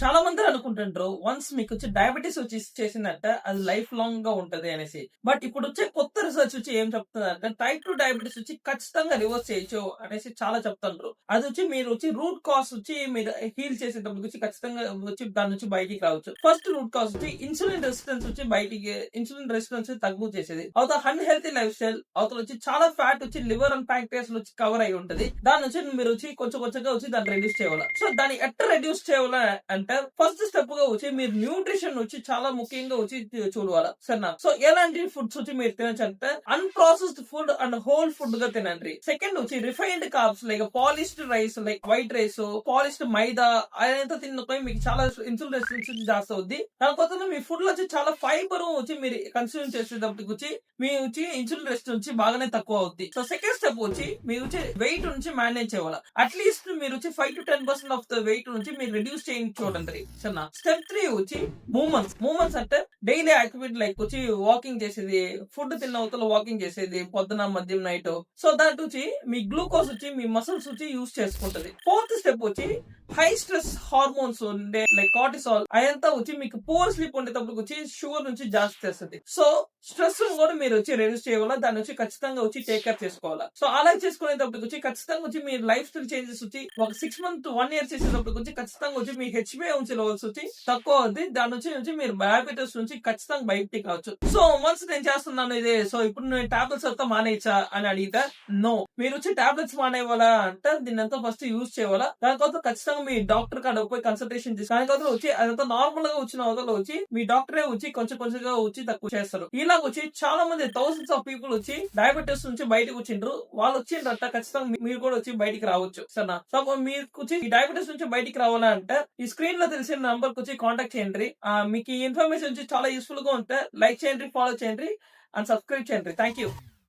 చాలా మంది అనుకుంటుంటారు వన్స్ మీకు వచ్చి డయాబెటీస్ వచ్చి చేసిందంట అది లైఫ్ లాంగ్గా ఉంటది అనేసి. బట్ ఇప్పుడు వచ్చే కొత్త రీసెర్చ్ వచ్చి ఏం చెప్తుందంటే టైప్ టూ డయాబెటీస్ వచ్చి ఖచ్చితంగా రివర్స్ చేయొచ్చు అనేసి చాలా చెప్తుంటారు అది వచ్చి మీరు వచ్చి రూట్ కాస్ వచ్చి మీరు హీల్ చేసేటప్పుడు వచ్చి ఖచ్చితంగా వచ్చి దాని నుంచి బయటికి రావచ్చు. ఫస్ట్ రూట్ కాస్ వచ్చి ఇన్సులిన్ రెసిస్టెన్స్ వచ్చి బయటికి ఇన్సులిన్ రెసిస్టెన్స్ తగ్గు చేసేది. అవతల అన్హెల్తీ లైఫ్ స్టైల్ అవతల వచ్చి చాలా ఫ్యాట్ వచ్చి లివర్ అండ్ ప్యాంక్రియాస్ వచ్చి కవర్ అయి ఉంటది. దాని నుంచి మీరు వచ్చి కొంచెం కొంచెంగా వచ్చి దాన్ని రెడ్యూస్ చేయాలి సో దాన్ని ఎట్లా రెడ్యూస్ చేయాలి అంటే ఫస్ట్ స్టెప్గా వచ్చి మీరు న్యూట్రిషన్ వచ్చి చాలా ముఖ్యంగా వచ్చి చూడాలి సరేనా? సో ఎలాంటి ఫుడ్స్ వచ్చి మీరు తినచ్చు అంటే అన్ప్రాసెస్డ్ ఫుడ్ అండ్ హోల్ ఫుడ్గా తినండి. సెకండ్ వచ్చి refined carbs like polished rice like white rice polished maida అదంతా తిన్నపోయి మీకు చాలా ఇన్సులిన్ రెసిస్టెన్స్ జాస్తి అవుద్ది. దానికోసం మీ ఫుడ్లో వచ్చి చాలా ఫైబర్ వచ్చి మీరు కన్స్యూమ్ చేసేటప్పటికి వచ్చి మీ వచ్చి ఇన్సులిన్ రెసిస్టెన్స్ వచ్చి బాగానే తక్కువ అవుద్ది. సో సెకండ్ స్టెప్ వచ్చి మీ వచ్చి వెయిట్ నుంచి మేనేజ్ చేయాలి అట్లీస్ట్ మీరు వచ్చి five to ten percent of the weight నుంచి మీరు రెడ్యూస్ చేయించుకోవడం చూడండి సరేనా? స్టెప్ త్రీ వచ్చి మూమెంట్స్ మూమెంట్స్ అంటే డైలీ యాక్టివిటీ లైక్ వచ్చి వాకింగ్ చేసేది ఫుడ్ తిన్న అవతల వాకింగ్ చేసేది పొద్దున మద్యం నైట్ సో దాట్ వచ్చి మీ గ్లూకోజ్ వచ్చి మీ మసిల్స్ వచ్చి యూస్ చేసుకుంటది. ఫోర్త్ స్టెప్ వచ్చి హై స్ట్రెస్ హార్మోన్స్ ఉండే లైక్ కార్టిసాల్ అదంతా వచ్చి మీకు పూర్ స్లీప్ ఉండేటప్పుడు వచ్చి షుగర్ నుంచి జాస్తి చేస్తుంది. సో స్ట్రెస్ కూడా మీరు వచ్చి రెడ్యూస్ చేయాలా దాని వచ్చి ఖచ్చితంగా వచ్చి టేక్ కేర్ చేసుకోవాలా. సో అలా చేసుకునేటప్పుడు వచ్చి ఖచ్చితంగా వచ్చి మీ లైఫ్ స్టైల్ చేంజెస్ వచ్చి ఒక సిక్స్ మంత్ వన్ ఇయర్ చేసేటప్పుడు వచ్చి ఖచ్చితంగా వచ్చి మీ హెచ్బిఐ ఉంచి లెవెల్స్ వచ్చి తక్కువ అవుద్ది దాని నుంచి నుంచి మీరు డయాబెటీస్ నుంచి ఖచ్చితంగా బయటికి కావచ్చు సో వన్స్ నేను చేస్తున్నాను ఇదే సో ఇప్పుడు నేను టాబ్లెట్స్ అంతా మానేయచ్చా అని అడిగితే నో మీరు వచ్చి టాబ్లెట్స్ మానేవాలా అంటే దీని అంతా ఫస్ట్ యూజ్ చేయాలా తర్వాత ఖచ్చితంగా మీ డాక్టర్ కాడ పోయి కన్సల్టేషన్ చేసి అతను వచ్చి అదంతా నార్మల్గా వచ్చిన అవతల వచ్చి మీ డాక్టరే వచ్చి కొంచెం కొంచెంగా వచ్చి తక్కువ చేస్తారు. ఇలా వచ్చి చాలా మంది థౌసండ్స్ ఆఫ్ పీపుల్ వచ్చి డయాబెటీస్ నుంచి బయటకు వచ్చిండ్రు. వాళ్ళు వచ్చిండ్రంట ఖచ్చితంగా మీరు కూడా వచ్చి బయటికి రావచ్చు. సరేనా? సో మీరు వచ్చి ఈ డయాబెటీస్ నుంచి బయటికి రావాలంటే ఈ స్క్రీన్లో తెలిసిన నంబర్ వచ్చి కాంటాక్ట్ చేయండి. మీకు ఈ ఇన్ఫర్మేషన్ వచ్చి చాలా యూస్ఫుల్గా ఉంటే లైక్ చేయండి ఫాలో చేయండి అండ్ సబ్స్క్రైబ్ చేయండి. Thank you